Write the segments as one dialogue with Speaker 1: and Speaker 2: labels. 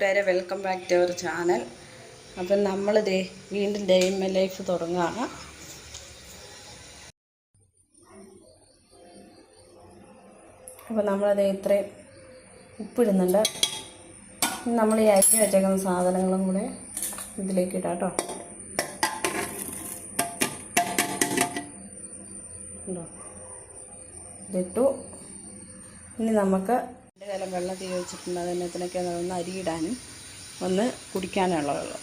Speaker 1: കൂട്ടുകാരെ welcome back to our channel അപ്പം ദേ വീണ്ടും ഡെയിം ലൈഫ് തുടങ്ങുകയാണ് അപ്പോൾ നമ്മളത് ഇത്രയും ഉപ്പിടുന്നുണ്ട്. നമ്മൾ ഈ അരി വെച്ചേക്കുന്ന സാധനങ്ങളും കൂടെ ഇതിലേക്ക് ഇടാം കേട്ടോ. ഇതിട്ടു. ഇനി നമുക്ക് കാലം വെള്ളം തീ വെച്ചിട്ടുണ്ട് അതിനകത്തിനൊക്കെ ഒന്ന് അരിയിടാനും ഒന്ന് കുടിക്കാനുള്ള വെള്ളം.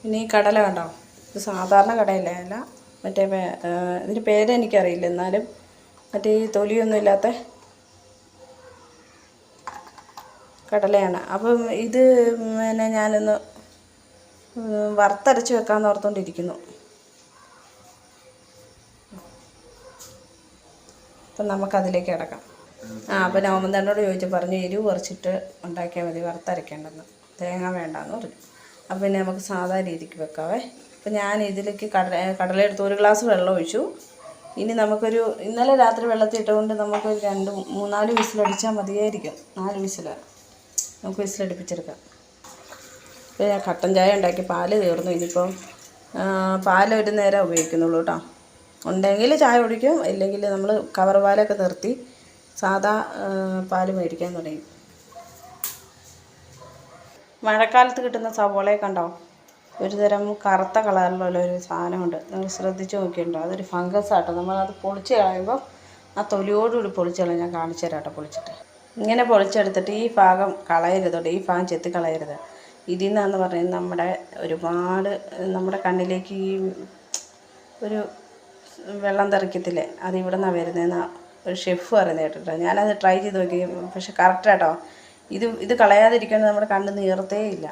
Speaker 1: പിന്നെ ഈ കടല കണ്ടോ? ഇത് സാധാരണ കടയില അല്ല മറ്റേ ഇതിന്റെ പേര് എനിക്കറിയില്ല. എന്നാലും മറ്റേ ഈ തൊലിയൊന്നും ഇല്ലാത്ത കടലയാണ്. അപ്പം ഇത് പിന്നെ ഞാനൊന്ന് വറുത്തരച്ച് വെക്കാമെന്ന് ഓർത്തുകൊണ്ടിരിക്കുന്നു അപ്പം നമുക്കതിലേക്ക് കിടക്കാം. ആ അപ്പം നോമന്തണ്ണോട് ചോദിച്ചു പറഞ്ഞു എരിവ് കുറച്ചിട്ട് ഉണ്ടാക്കിയാൽ മതി വറുത്തരയ്ക്കേണ്ടെന്ന്. തേങ്ങ വേണ്ടെന്ന് പറഞ്ഞു. അപ്പം പിന്നെ നമുക്ക് സാധാ രീതിക്ക് വെക്കാവേ. അപ്പം ഞാൻ ഇതിലേക്ക് കടല കടല എടുത്ത് ഒരു ഗ്ലാസ് വെള്ളം ഒഴിച്ചു. ഇനി നമുക്കൊരു ഇന്നലെ രാത്രി വെള്ളത്തിൽ ഇട്ടുകൊണ്ട് നമുക്ക് രണ്ട് മൂന്നാൽ വിസിലടിച്ചാൽ മതിയായിരിക്കും. നാല് വിസിൽ നമുക്ക് വിസിലടിപ്പിച്ചെടുക്കാം. ഇപ്പം ഞാൻ കട്ടൻ ചായ ഉണ്ടാക്കി പാൽ തീർന്നു. ഇനിയിപ്പം പാൽ ഒരു നേരം ഉപയോഗിക്കുന്നുള്ളൂ കേട്ടോ. ഉണ്ടെങ്കിൽ ചായ കുടിക്കും ഇല്ലെങ്കിൽ നമ്മൾ കവർ പാലൊക്കെ നിർത്തി സാദാ പാൽ മേടിക്കാൻ തുടങ്ങി. മഴക്കാലത്ത് കിട്ടുന്ന സവോളയെ കണ്ടോ? ഒരു തരം കറുത്ത കളറിലുള്ള ഒരു സാധനമുണ്ട്. നിങ്ങൾ ശ്രദ്ധിച്ച് നോക്കിയിട്ടുണ്ടോ. അതൊരു ഫംഗസ് ആട്ടോ. നമ്മളത് പൊളിച്ച് കളയുമ്പോൾ ആ തൊലിയോടുകൂടി പൊളിച്ച് കളയാൻ ഞാൻ കാണിച്ചു തരാം കേട്ടോ പൊളിച്ചിട്ട്. ഇങ്ങനെ പൊളിച്ചെടുത്തിട്ട് ഈ ഭാഗം കളയരുത് കേട്ടോ. ഈ ഭാഗം ചെത്തി കളയരുത്. ഇതിൽ നിന്നാന്ന് പറയുന്നത് നമ്മുടെ ഒരുപാട് നമ്മുടെ കണ്ണിലേക്ക് ഈ ഒരു വെള്ളം തെറിക്കത്തില്ലേ? അത് ഇവിടെ നിന്നാണ് വരുന്നതെന്ന് ഒരു ഷെഫ് പറയുന്നത് കേട്ടിട്ടോ. ഞാനത് ട്രൈ ചെയ്ത് നോക്കി. പക്ഷെ കറക്റ്റാട്ടോ. ഇത് ഇത് കളയാതിരിക്കാൻ നമ്മുടെ കണ്ണ് നീർത്തേ ഇല്ല.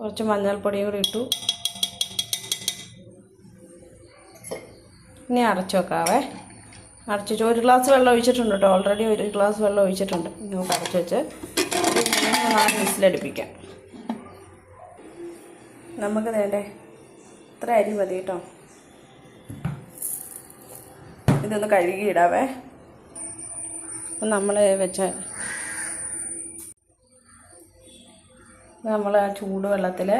Speaker 1: കുറച്ച് മഞ്ഞൾപ്പൊടിയും കൂടി ഇട്ടു. ഇനി അടച്ചു വെക്കാവേ. അടച്ചു ഒരു ഗ്ലാസ് വെള്ളം ഒഴിച്ചിട്ടുണ്ട് കേട്ടോ. ഓൾറെഡി ഒരു ഗ്ലാസ് വെള്ളം ഒഴിച്ചിട്ടുണ്ട്. നമുക്ക് അടച്ചു വെച്ച് നാല് വിസിലടുപ്പിക്കാം. നമുക്ക് വേണ്ടേ ഇത്ര അരി മതി കേട്ടോ. ഇതൊന്ന് കഴുകിയിടാവേ. നമ്മൾ വെച്ച നമ്മൾ ആ ചൂടുവെള്ളത്തിൽ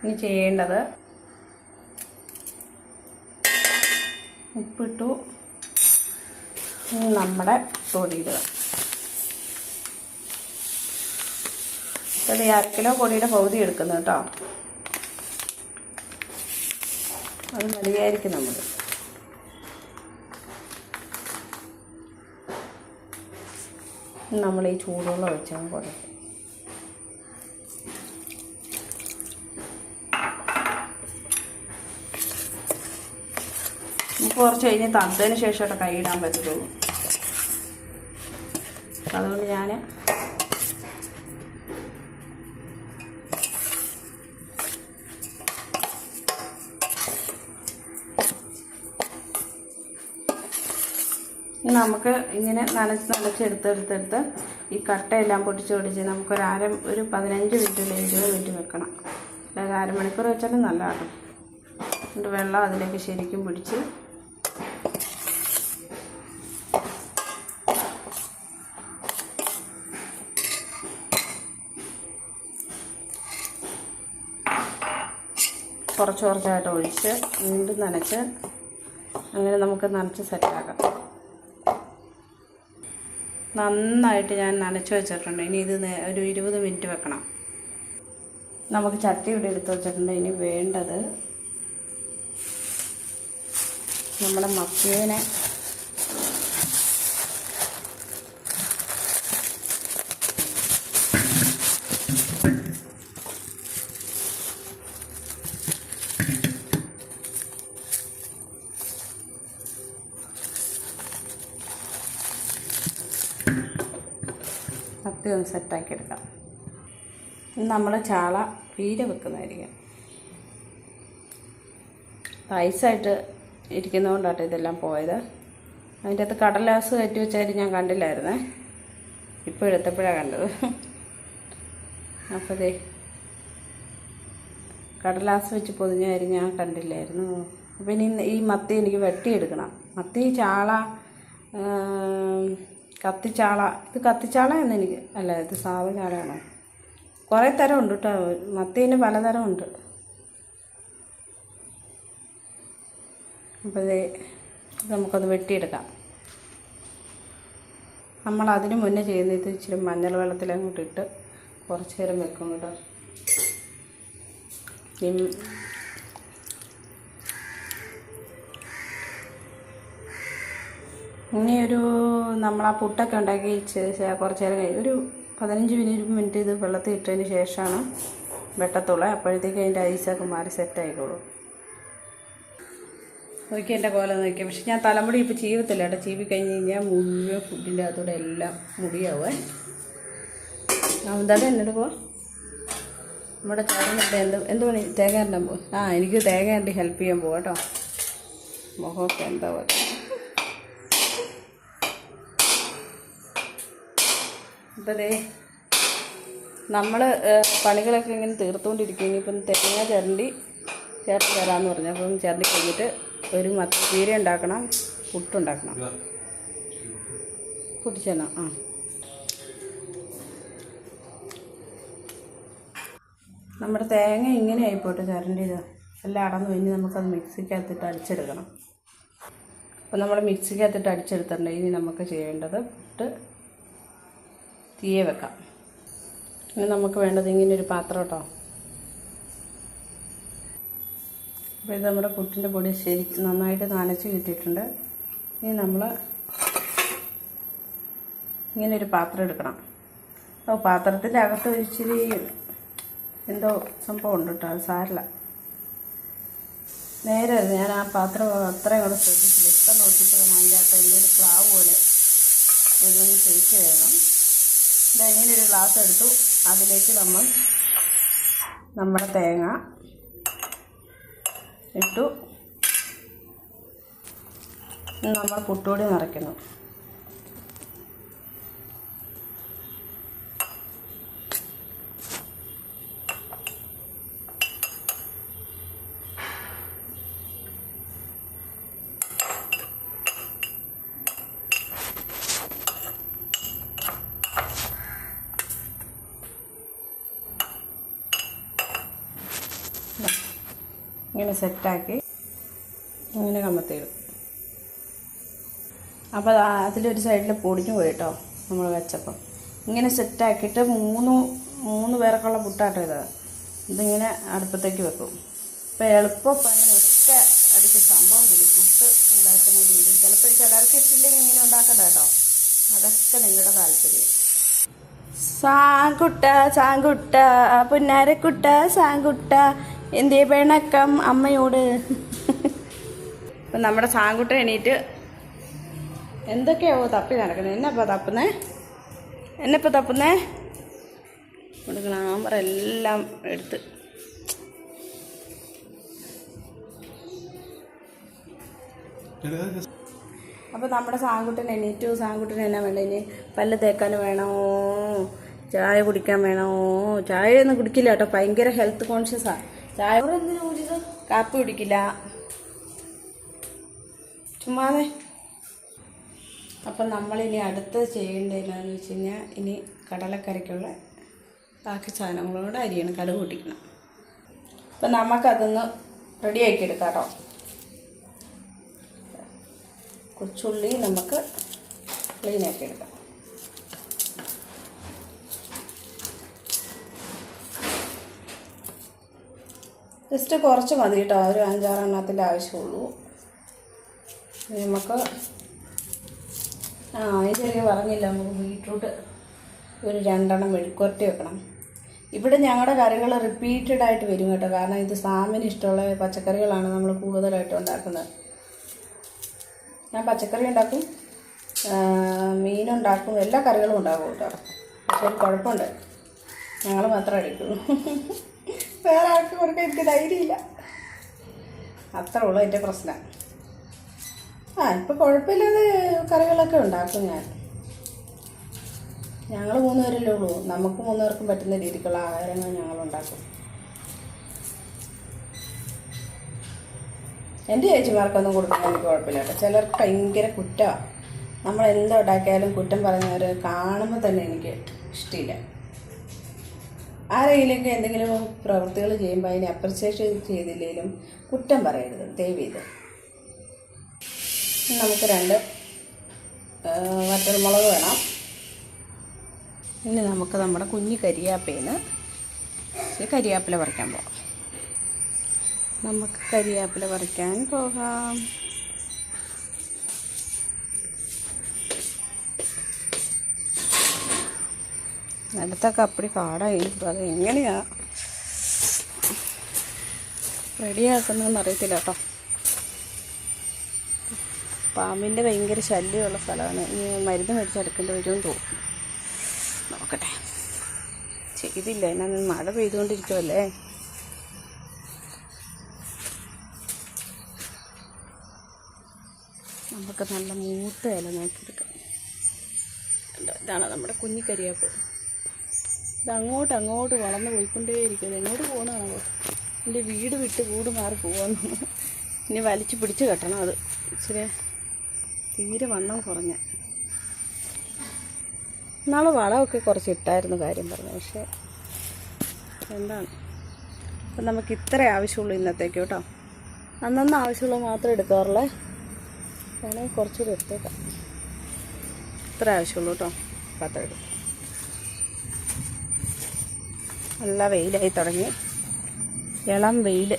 Speaker 1: ഇനി ചെയ്യേണ്ടത് ഉപ്പിട്ടു നമ്മുടെ പൊടിയിടുക. ഇത് അരക്കിലോ അര കിലോ പൊടിയുടെ പകുതി എടുക്കുന്നു കേട്ടോ. അത് മതിയായിരിക്കും നമ്മൾ നമ്മൾ ഈ ചൂടുവെള്ളം വെച്ചാൽ കൊടുക്കും. നമുക്ക് കുറച്ച് കഴിഞ്ഞ് തന്നതിന് കൈ ഇടാൻ പറ്റുള്ളൂ അതുകൊണ്ട് ഞാൻ നമുക്ക് ഇങ്ങനെ നനച്ച് നനച്ച് എടുത്തെടുത്തെടുത്ത് ഈ കട്ടയെല്ലാം പൊട്ടിച്ച് പൊടിച്ച് നമുക്കൊരു അര ഒരു പതിനഞ്ച് മിനിറ്റ് ഇരുപത് മിനിറ്റ് വെക്കണം. അല്ലാതെ അരമണിക്കൂർ വെച്ചാലും നല്ലതാണ് എന്നിട്ട് വെള്ളം അതിലേക്ക് ശരിക്കും പിടിച്ച് കുറച്ച് കുറച്ചായിട്ട് ഒഴിച്ച് വീണ്ടും നനച്ച് അങ്ങനെ നമുക്ക് നനച്ച് സെറ്റാക്കാം നന്നായിട്ട് ഞാൻ നനച്ച് വെച്ചിട്ടുണ്ട്. ഇനി ഇത് ഒരു ഇരുപത് മിനിറ്റ് വെക്കണം. നമുക്ക് ചട്ടി ഇവിടെ എടുത്ത് വെച്ചിട്ടുണ്ട്. ഇനി വേണ്ടത് നമ്മുടെ മത്തിയേനെ മത്തി ഒന്ന് സെറ്റാക്കി എടുക്കാം നമ്മൾ ചാള പീര വെക്കുന്നതായിരിക്കും. ഐസായിട്ട് ഇരിക്കുന്നതുകൊണ്ടാട്ടോ ഇതെല്ലാം പോയത്. അതിന്റെ അകത്ത് കടലാസ് കയറ്റി വെച്ചാൽ ഞാൻ കണ്ടില്ലായിരുന്നേ. ഇപ്പോൾ എടുത്തപ്പോഴാണ് കണ്ടത്. അപ്പോൾ ദേ കടലാസ് വെച്ച് പൊതിഞ്ഞായിരുന്നു ഞാൻ കണ്ടില്ലായിരുന്നു. അപ്പം ഇനി ഈ മത്തി എനിക്ക് വെട്ടിയെടുക്കണം. മത്തി ചാള കത്തിച്ചാള. ഇത് കത്തിച്ചാള എന്നെനിക്ക്. അല്ല ഇത് സാധാ ചാളയാണോ കുറേ തരം ഉണ്ട് കേട്ടോ മത്തിന് പലതരം ഉണ്ട്. അപ്പോൾ ഇത് നമുക്കത് വെട്ടിയെടുക്കാം. നമ്മൾ അതിന് മുന്നേ ചെയ്യുന്നത് ഇച്ചിരി മഞ്ഞൾ വെള്ളത്തിൽ അങ്ങോട്ട് ഇട്ട് കുറച്ച് നേരം വെക്കും കേട്ടോ. ഇനി ഒരു നമ്മൾ ആ പുട്ടൊക്കെ ഉണ്ടാക്കി കുറച്ച് നേരം കഴിഞ്ഞ് ഒരു പതിനഞ്ച് മിനിറ്റ് മിനിറ്റ് ഇത് വെള്ളത്തിൽ ഇട്ടതിന് ശേഷമാണ് വെട്ടത്തുള്ളത് അപ്പോഴത്തേക്ക് അതിന്റെ ഐസൊക്കെ മാറി സെറ്റ് ആയിക്കോളും. നോക്കി എന്റെ കോല നോക്കി. പക്ഷെ ഞാൻ തലമുടി ഇപ്പോൾ ചീവത്തില്ല കേട്ടോ. ചീവി കഴിഞ്ഞ് കഴിഞ്ഞാൽ മുഴുവൻ ഫുഡിന്റെ അകത്തൂടെ എല്ലാം മുടിയാവേ. എന്തായാലും എന്നോട് പോ. നമ്മുടെ ചേട്ടനിട്ട് എന്ത് എന്ത് പണി? തേങ്ങ ഇടാൻ പോ ആ എനിക്ക് തേങ്ങ ഇട്ട് ഹെൽപ്പ് ചെയ്യാൻ പോകാം കേട്ടോ. മുഖമൊക്കെ എന്താ പോലെ അപ്പോൾ നമ്മൾ പണികളൊക്കെ ഇങ്ങനെ തീർത്തുകൊണ്ടിരിക്കും ഇനിയിപ്പം തേങ്ങ ചിരണ്ടി ചേർത്ത് തരാമെന്ന് പറഞ്ഞു. അപ്പം ചിരണ്ടി കഴിഞ്ഞിട്ട് ഒരു മത്തീര ഉണ്ടാക്കണം പുട്ടുണ്ടാക്കണം പുട്ടിച്ചേന ആ. നമ്മുടെ തേങ്ങ ഇങ്ങനെ ആയിപ്പോട്ടെ ചിരണ്ടിയത് എല്ലാം അടന്നു. കഴിഞ്ഞ് നമുക്കത് മിക്സിക്കകത്തിട്ട് അടിച്ചെടുക്കണം. അപ്പോൾ നമ്മൾ മിക്സിക്കകത്തിട്ട് അടിച്ചെടുത്തിട്ടുണ്ട്. ഇനി നമുക്ക് ചെയ്യേണ്ടത് പുട്ട് തീയെ വെക്കാം ഇനി നമുക്ക് വേണ്ടത് ഇങ്ങനെ ഒരു പാത്രം കേട്ടോ. അപ്പോൾ ഇത് നമ്മുടെ പുട്ടിന്റെ പൊടി ശരി നന്നായിട്ട് നനച്ച് കിട്ടിയിട്ടുണ്ട്. ഇനി നമ്മൾ ഇങ്ങനൊരു പാത്രം എടുക്കണം. അപ്പോൾ പാത്രത്തിന്റെ അകത്ത് ഇച്ചിരി എന്തോ സംഭവം ഉണ്ട് കേട്ടോ അത് സാരില്ല. നേരെ ഞാൻ ആ പാത്രം അത്രയും കൂടെ ശ്രദ്ധിച്ചില്ല. ഇപ്പം നോക്കിയപ്പോൾ അതിന്റെ അകത്ത് എന്റെ ഒരു ക്ലാവ് പോലെ. ഇതൊന്ന് തേച്ച് വേണം ഒരു ഗ്ലാസ് എടുത്തു. അതിലേക്ക് നമ്മൾ നമ്മുടെ തേങ്ങ ഇട്ടു. നമ്മൾ പുട്ടുപൊടി നിറയ്ക്കുന്നു. ഇങ്ങനെ സെറ്റാക്കി ഇങ്ങനെ കമ്മത്തിയിടും അപ്പോൾ അത് അതിലൊരു സൈഡിൽ പൊടിഞ്ഞു പോയി കേട്ടോ നമ്മൾ വെച്ചപ്പം. ഇങ്ങനെ സെറ്റാക്കിയിട്ട് മൂന്ന് മൂന്ന് പേർക്കുള്ള പുട്ടാട്ടോ ഇത്. ഇതിങ്ങനെ അടുപ്പത്തേക്ക് വെക്കും. അപ്പോൾ എളുപ്പപ്പണി ഒറ്റ അടിക്ക് സംഭവം വരും പുട്ട് ഉണ്ടാക്കുന്ന രീതി ചിലപ്പോൾ ചിലർക്ക് ഇഷ്ടമില്ലെങ്കിൽ ഇങ്ങനെ ഉണ്ടാക്കണ്ട കേട്ടോ അതൊക്കെ നിങ്ങളുടെ താല്പര്യം. സാങ്കുട്ട സാങ്കുട്ട പുന്നാരക്കുട്ട സാങ്കുട്ട എന്തേ പേണക്കം അമ്മയോട്? ഇപ്പം നമ്മുടെ സാങ്കുട്ട എണീറ്റ് എന്തൊക്കെയാവോ തപ്പി നടക്കുന്നത് എന്നപ്പോൾ തപ്പുന്നേ? എന്നപ്പോൾ തപ്പുന്നേ? നമ്മുടെ ഗ്ലാമർ എല്ലാം എടുത്ത്. അപ്പോൾ നമ്മുടെ സാങ്കുട്ടൻ എണീറ്റു. സാങ്കുട്ടൻ എന്നാ വേണ്ട ഇനി? പല്ല് തേക്കാൻ വേണോ? ചായ കുടിക്കാൻ വേണോ? ചായ ഒന്നും കുടിക്കില്ല കേട്ടോ. ഭയങ്കര ഹെൽത്ത് കോൺഷ്യസാണ് ചായ കാപ്പി കുടിക്കില്ല. ചുമ്മാതെ. അപ്പം നമ്മളിനി അടുത്ത് ചെയ്യേണ്ടതെന്നു വെച്ച് കഴിഞ്ഞാൽ ഇനി കടലക്കറിക്കുള്ള ബാക്കി സാധനങ്ങളോട് അരിയണം കടുക് കൂട്ടിക്കണം അപ്പം നമുക്കതൊന്ന് റെഡിയാക്കി എടുക്കാം കേട്ടോ കൊച്ചുള്ളി നമുക്ക് ക്ലീനാക്കി എടുക്കാം ജസ്റ്റ് കുറച്ച് മതി കേട്ടോ. ഒരു അഞ്ചാറെണ്ണത്തിന്റെ ആവശ്യമുള്ളൂ. നമുക്ക് ആ ചെറിയ പറഞ്ഞില്ല നമുക്ക് ബീട്രൂട്ട് ഒരു രണ്ടെണ്ണം മെഴുക്കുരട്ടി വെക്കണം. ഇവിടെ ഞങ്ങളുടെ കറികൾ റിപ്പീറ്റഡ് ആയിട്ട് വരും കേട്ടോ. കാരണം ഇത് സാമിന് ഇഷ്ടമുള്ള പച്ചക്കറികളാണ് നമ്മൾ കൂടുതലായിട്ട് ഉണ്ടാക്കുന്നത്. ഞാൻ പച്ചക്കറി ഉണ്ടാക്കും മീനുണ്ടാക്കും എല്ലാ കറികളും ഉണ്ടാക്കും കേട്ടോ. പക്ഷെ ഒരു കുഴപ്പമുണ്ട്. ഞങ്ങൾ മാത്രം അടിക്കുള്ളൂ വേറെ ആൾക്ക് കൊടുക്കാൻ എനിക്ക് ധൈര്യമില്ല. അത്ര ഉള്ളു എന്റെ പ്രശ്നം. ആ ഇപ്പം കുഴപ്പമില്ലാതെ കറികളൊക്കെ ഉണ്ടാക്കും ഞാൻ. ഞങ്ങൾ മൂന്ന് പേരല്ലേ ഉള്ളൂ. നമുക്ക് മൂന്ന് പേർക്കും പറ്റുന്ന രീതിക്കുള്ള ആഹാരങ്ങൾ ഞങ്ങൾ ഉണ്ടാക്കും. എന്റെ ചേച്ചിമാർക്കൊന്നും കൊടുക്കാൻ എനിക്ക് കുഴപ്പമില്ല കേട്ടോ. ചിലർക്ക് ഭയങ്കര കുറ്റമാണ്. നമ്മൾ എന്തുണ്ടാക്കിയാലും കുറ്റം പറയുന്നവർ കാണുമ്പോൾ തന്നെ എനിക്ക് ഇഷ്ടമില്ല ആരെങ്കിലുമൊക്കെ എന്തെങ്കിലും പ്രവൃത്തികൾ ചെയ്യുമ്പോൾ അതിനെ അപ്രിസിയേഷൻ ചെയ്തില്ലെങ്കിലും കുറ്റം പറയരുത്. ദയവ് ചെയ്ത്. നമുക്ക് രണ്ട് വറ്റൽമുളക് വേണം. ഇനി നമുക്ക് നമ്മുടെ കുഞ്ഞു കരിയാപ്പയിൽ നിന്ന് കരിയാപ്പില പറിക്കാൻ പോകാം നമുക്ക് കരിയാപ്പില പറിക്കാൻ പോകാം. നിലത്തൊക്കെ അപ്പടി കാടായി അത് എങ്ങനെയാ? റെഡിയാക്കുന്നതെന്ന് അറിയത്തില്ല കേട്ടോ പാമ്പിന്റെ ഭയങ്കര ശല്യമുള്ള സ്ഥലമാണ്. ഇനി മരുന്ന് മേടിച്ചെടുക്കേണ്ടി വരുമെന്ന് തോന്നും നോക്കട്ടെ. ചെയ്തില്ല. എന്നാ മഴ പെയ്തുകൊണ്ടിരിക്കുമല്ലേ നമുക്ക് നല്ല മൂത്ത ഇല നോക്കിയെടുക്കാം. ഇതാ, ഇതാണ് നമ്മുടെ കുഞ്ഞി കരിയാപ്പ് ഇത് അങ്ങോട്ട് അങ്ങോട്ട് വളർന്നു പോയിക്കൊണ്ടേയിരിക്കും ഇത് എങ്ങോട്ട് പോകുന്നതാണോ? എന്റെ വീട് വിട്ട് കൂട് മാറി പോവാന്ന്. ഇനി വലിച്ചു പിടിച്ച് കെട്ടണം അത്. ഇച്ചിരി തീരെ വണ്ണം കുറഞ്ഞ. നാളെ വളമൊക്കെ കുറച്ച് ഇട്ടായിരുന്നു കാര്യം പറഞ്ഞു പക്ഷേ എന്താണ്? അപ്പം നമുക്ക് ഇത്ര ആവശ്യമുള്ളൂ ഇന്നത്തേക്ക് കേട്ടോ. അന്നന്ന് ആവശ്യമുള്ള മാത്രം എടുക്കാറുള്ളേ. വേണമെങ്കിൽ കുറച്ചുകൂടി എടുത്തേക്കാം. ഇത്ര ആവശ്യമുള്ളൂ കേട്ടോ. പത്രം എടുക്കും. നല്ല വെയിലായി തുടങ്ങി. ഇളം വെയിൽ.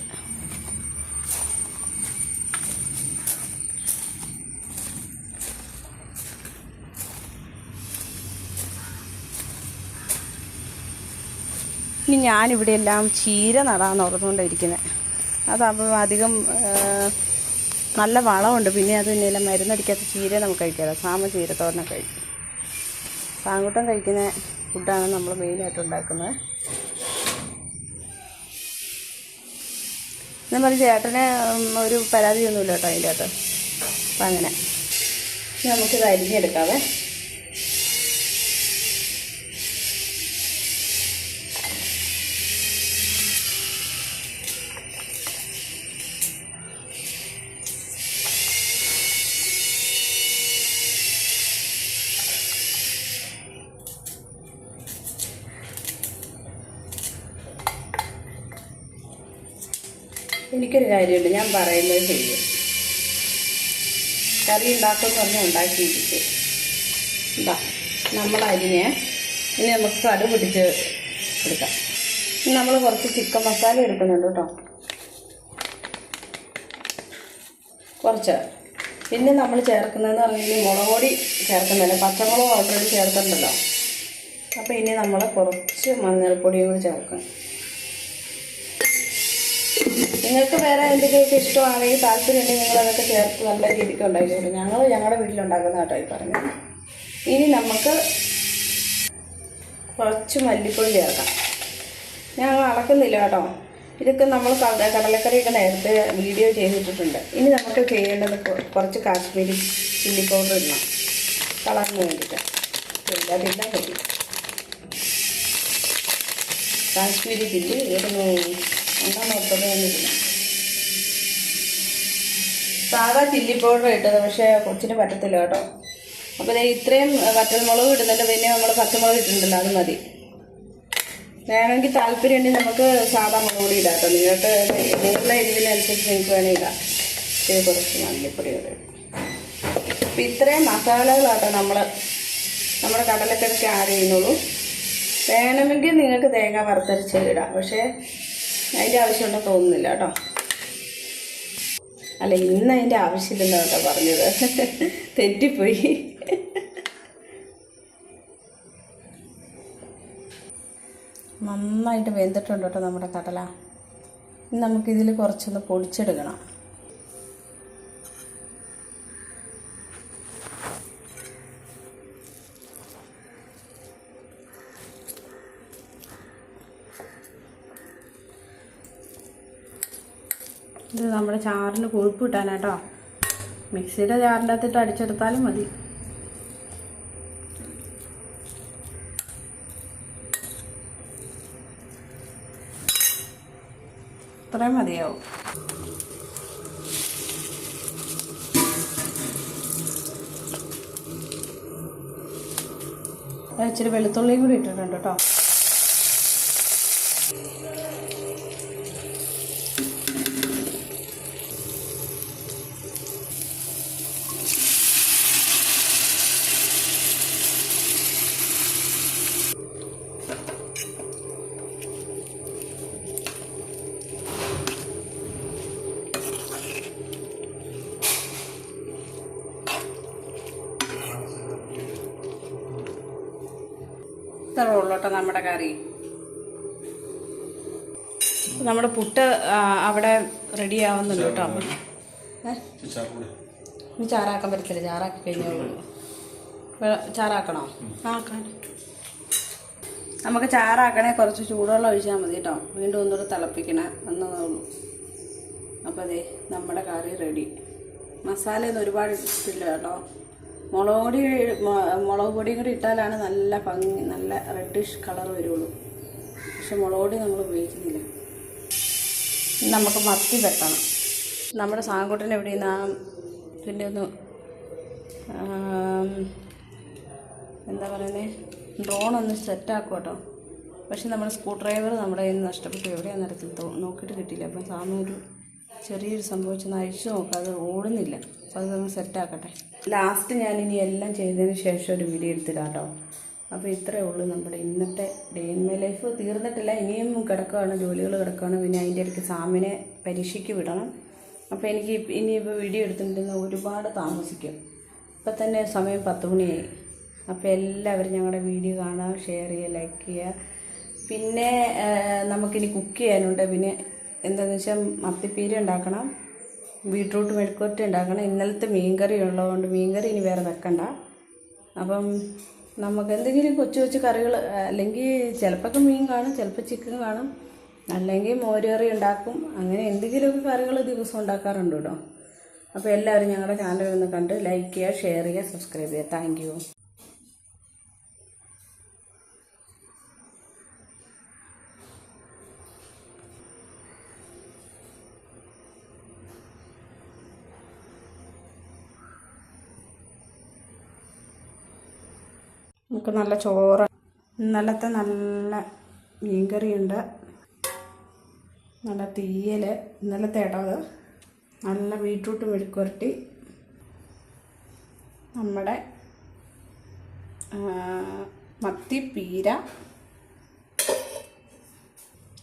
Speaker 1: ഇനി ഞാനിവിടെ എല്ലാം ചീര നടാന്ന് ഓർത്തുകൊണ്ടിരിക്കുന്നത് അതാകുമ്പോൾ അധികം നല്ല വളമുണ്ട്. പിന്നെ അത് തന്നെയല്ല മരുന്നടിക്കാത്ത ചീര നമുക്ക് കഴിക്കാമല്ലോ സാമ ചീരത്തോടനെ കഴിക്കും. സാങ്കുട്ടം കഴിക്കുന്ന ഫുഡാണ് നമ്മൾ മെയിനായിട്ട് ഉണ്ടാക്കുന്നത്. ഞാൻ പറഞ്ഞു ചേട്ടന് ഒരു പരാതിയൊന്നുമില്ല കേട്ടോ അതിന്റെ അകത്ത്. അപ്പം അങ്ങനെ. നമുക്കിത് അരിഞ്ഞെടുക്കാവേ. എനിക്കൊരു കാര്യമുണ്ട്. ഞാൻ പറയുന്നത് ചെയ്യും കറി ഉണ്ടാക്കുമെന്ന് പറഞ്ഞാൽ ഉണ്ടാക്കിയിരിക്കും. എന്താ നമ്മൾ അരിഞ്ഞ് ഇനി നമുക്ക് കടു പിടിച്ച് എടുക്കാം. നമ്മൾ കുറച്ച് ചിക്കൻ മസാല എടുക്കുന്നുണ്ട് കേട്ടോ. കുറച്ച്. പിന്നെ നമ്മൾ ചേർക്കുന്നതെന്ന് പറഞ്ഞാൽ മുളക് പൊടി ചേർക്കുന്നില്ല. പച്ചമുളക് ഓൾറെഡി ചേർക്കുന്നുണ്ടല്ലോ അപ്പോൾ ഇനി നമ്മൾ കുറച്ച് മഞ്ഞൾപ്പൊടിയും കൂടി ചേർക്കും. നിങ്ങൾക്ക് വേറെ എന്തെങ്കിലുമൊക്കെ ഇഷ്ടമാണെങ്കിൽ താല്പര്യം ഉണ്ടെങ്കിൽ നിങ്ങൾ അതൊക്കെ ചേർത്ത് നല്ല രീതിക്ക് ഉണ്ടാക്കി കൊടുക്കും ഞങ്ങൾ ഞങ്ങളുടെ വീട്ടിലുണ്ടാക്കുന്ന കേട്ടോ ഈ പറഞ്ഞു ഇനി നമുക്ക് കുറച്ച് മല്ലിപ്പൊടി ചേർക്കാം. ഞങ്ങൾ അളക്കുന്നില്ല കേട്ടോ. ഇതൊക്കെ നമ്മൾ കട- കടലക്കറിയൊക്കെ നേരത്തെ വീഡിയോ ചെയ്തിട്ടിട്ടുണ്ട്. ഇനി നമുക്ക് ചെയ്യേണ്ടത് കുറച്ച് കാശ്മീരി ചില്ലി പൗഡർ ഇടണം. കളറിന് വേണ്ടിയിട്ട്. ഇല്ലാതില്ല മതി കാശ്മീരി ചില്ലി ഇടുന്നു. എന്താണെന്ന് ഓർത്തത് ഞാനിരുന്നു സാധാ ചില്ലി പൗഡർ ഇട്ടത് പക്ഷേ കൊച്ചിന് പറ്റത്തില്ല കേട്ടോ. അപ്പോൾ ദേ ഇത്രയും വറ്റൽമുളക് ഇടുന്നുണ്ട് പിന്നെ നമ്മൾ പച്ചമുളക് ഇട്ടിട്ടുണ്ടല്ലോ അത് മതി. വേണമെങ്കിൽ താല്പര്യം ഉണ്ടെങ്കിൽ നമുക്ക് സാധാ മുളക് പൊടി ഇടാം കേട്ടോ. നിങ്ങൾക്ക് നിങ്ങളുടെ എരിവിനനുസരിച്ച് നിങ്ങൾക്ക് വേണമെങ്കിൽ ഇടാം. ഇത് കുറച്ച് മല്ലിപ്പൊടി കൂടെ. അപ്പം ഇത്രയും മസാലകളാട്ടോ നമ്മൾ നമ്മുടെ കടലക്കിടയ്ക്ക് ആഡ് ചെയ്യുന്നുള്ളൂ. വേണമെങ്കിൽ നിങ്ങൾക്ക് തേങ്ങ വറുത്തരച്ച് ഇടാം. പക്ഷേ അതിന്റെ ആവശ്യമുണ്ടോ തോന്നുന്നില്ല കേട്ടോ. അല്ല ഇന്ന് അതിന്റെ ആവശ്യമില്ലെന്ന് കേട്ടോ പറഞ്ഞത്. തെറ്റിപ്പോയി. നന്നായിട്ട് വെന്തിട്ടുണ്ട് കേട്ടോ നമ്മുടെ കടല. ഇനി നമുക്കിതിൽ കുറച്ചൊന്ന് പൊടിച്ചെടുക്കണം. ഇത് നമ്മുടെ ചാറിന് കൊഴുപ്പ് കിട്ടാനാട്ടോ മിക്സിയുടെ ചാറിന്റെ അകത്തിട്ട് അടിച്ചെടുത്താലും മതി. ഇത്രയും മതിയാവും. ഇച്ചിരി വെളുത്തുള്ളിയും കൂടി ഇട്ടിട്ടുണ്ട് കേട്ടോ ഇത്ര ഉള്ളൂ കേട്ടോ നമ്മുടെ കറി. നമ്മുടെ പുട്ട് അവിടെ റെഡി ആവുന്നുണ്ട് കേട്ടോ ഏ? ചാറാക്കാൻ പറ്റത്തില്ല. ചാറാക്കി കഴിഞ്ഞേ ഉള്ളൂ. വെ- ചാറാക്കണോ? നമുക്ക് ചാറാക്കണേ കുറച്ച് ചൂടുവെള്ളം ഒഴിച്ചാൽ മതി കേട്ടോ. വീണ്ടും ഒന്നുകൂടെ തിളപ്പിക്കണേ. എന്നതേ ഉള്ളൂ. അപ്പോൾ അതെ നമ്മുടെ കറി റെഡി മസാലയൊന്നും ഒരുപാട് ഇട്ടിട്ടില്ല കേട്ടോ. മുളക് പൊടി മുളക് പൊടിയും കൂടി ഇട്ടാലാണ് നല്ല ഭംഗി നല്ല റെഡിഷ് കളർ വരുള്ളൂ. പക്ഷെ മുളക് പൊടി നമ്മൾ ഉപയോഗിക്കുന്നില്ല. നമുക്ക് മത്തി വെട്ടണം. നമ്മുടെ സാങ്കുട്ടൻ എവിടെ നിന്ന് ഇതിന്റെ ഒന്ന് എന്താ പറയുന്നത് ഡ്രോൺ ഒന്ന് സെറ്റാക്കും കേട്ടോ. പക്ഷെ നമ്മുടെ സ്ക്രൂ ഡ്രൈവർ നമ്മുടെ കയ്യിൽ നിന്ന് നഷ്ടപ്പെട്ടു. എവിടെയാണെന്ന് അറിയത്തില്ല. നോക്കിയിട്ട് കിട്ടിയില്ല. അപ്പം സാമൂഹ്യ ചെറിയൊരു സംഭവിച്ചൊന്ന് അഴിച്ചു നോക്കാം. അത് ഓടുന്നില്ല. അപ്പോൾ അതൊന്ന് സെറ്റാക്കട്ടെ. ലാസ്റ്റ് ഞാൻ ഇനി എല്ലാം ചെയ്തതിന് ശേഷം ഒരു വീഡിയോ എടുത്തിടാം കേട്ടോ അപ്പോൾ ഇത്രയേ ഉള്ളൂ നമ്മുടെ ഇന്നത്തെ ഡേ ഇൻ മൈ ലൈഫ് തീർന്നിട്ടില്ല ഇനിയും കിടക്കുകയാണ് ജോലികൾ കിടക്കുകയാണ് പിന്നെ അതിന്റെ ഇടയ്ക്ക് സാമിനെ പരീക്ഷയ്ക്ക് വിടണം. അപ്പോൾ എനിക്ക് ഇനിയിപ്പോൾ വീഡിയോ എടുത്തിട്ടുണ്ടെന്ന് ഒരുപാട് താമസിക്കും. ഇപ്പം തന്നെ സമയം പത്ത് മണിയായി. അപ്പോൾ എല്ലാവരും ഞങ്ങളുടെ വീഡിയോ കാണുക ഷെയർ ചെയ്യുക ലൈക്ക് ചെയ്യുക. പിന്നെ നമുക്കിനി കുക്ക് ചെയ്യാനുണ്ട്. പിന്നെ എന്താണെന്ന് വെച്ചാൽ മത്തിപ്പീര ഉണ്ടാക്കണം. ബീട്രൂട്ട് മെഴുക്കുവരട്ടി ഉണ്ടാക്കണം. ഇന്നലത്തെ മീൻകറി ഉള്ളതുകൊണ്ട് മീൻകറി ഇനി വേറെ വെക്കണ്ട. അപ്പം നമുക്ക് എന്തെങ്കിലും കൊച്ചു കൊച്ചു കറികൾ അല്ലെങ്കിൽ ചിലപ്പോൾ മീൻ കാണും ചിലപ്പോൾ ചിക്കൻ കാണും. അല്ലെങ്കിൽ മോരുകറി ഉണ്ടാക്കും. അങ്ങനെ എന്തെങ്കിലുമൊക്കെ കറികൾ ദിവസം ഉണ്ടാക്കാറുണ്ട് കേട്ടോ. അപ്പോൾ എല്ലാവരും ഞങ്ങളുടെ ചാനൽ ഒന്ന് കണ്ട് ലൈക്ക് ചെയ്യുക ഷെയർ ചെയ്യുക സബ്സ്ക്രൈബ് ചെയ്യുക. താങ്ക് നമുക്ക് നല്ല ചോറ്. ഇന്നലത്തെ നല്ല മീൻകറിയുണ്ട്. നല്ല തീയൽ ഇന്നലത്തെ ഇടത് നല്ല ബീട്രൂട്ട് മെഴുക്കുരട്ടി നമ്മുടെ മത്തി പീര.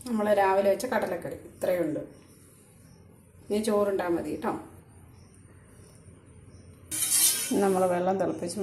Speaker 1: നമ്മൾ രാവിലെ വെച്ച കടലക്കറി. ഇത്രയുണ്ട് ഇനി ചോറുണ്ടാൽ മതി കേട്ടോ. നമ്മൾ വെള്ളം തിളപ്പിച്ച്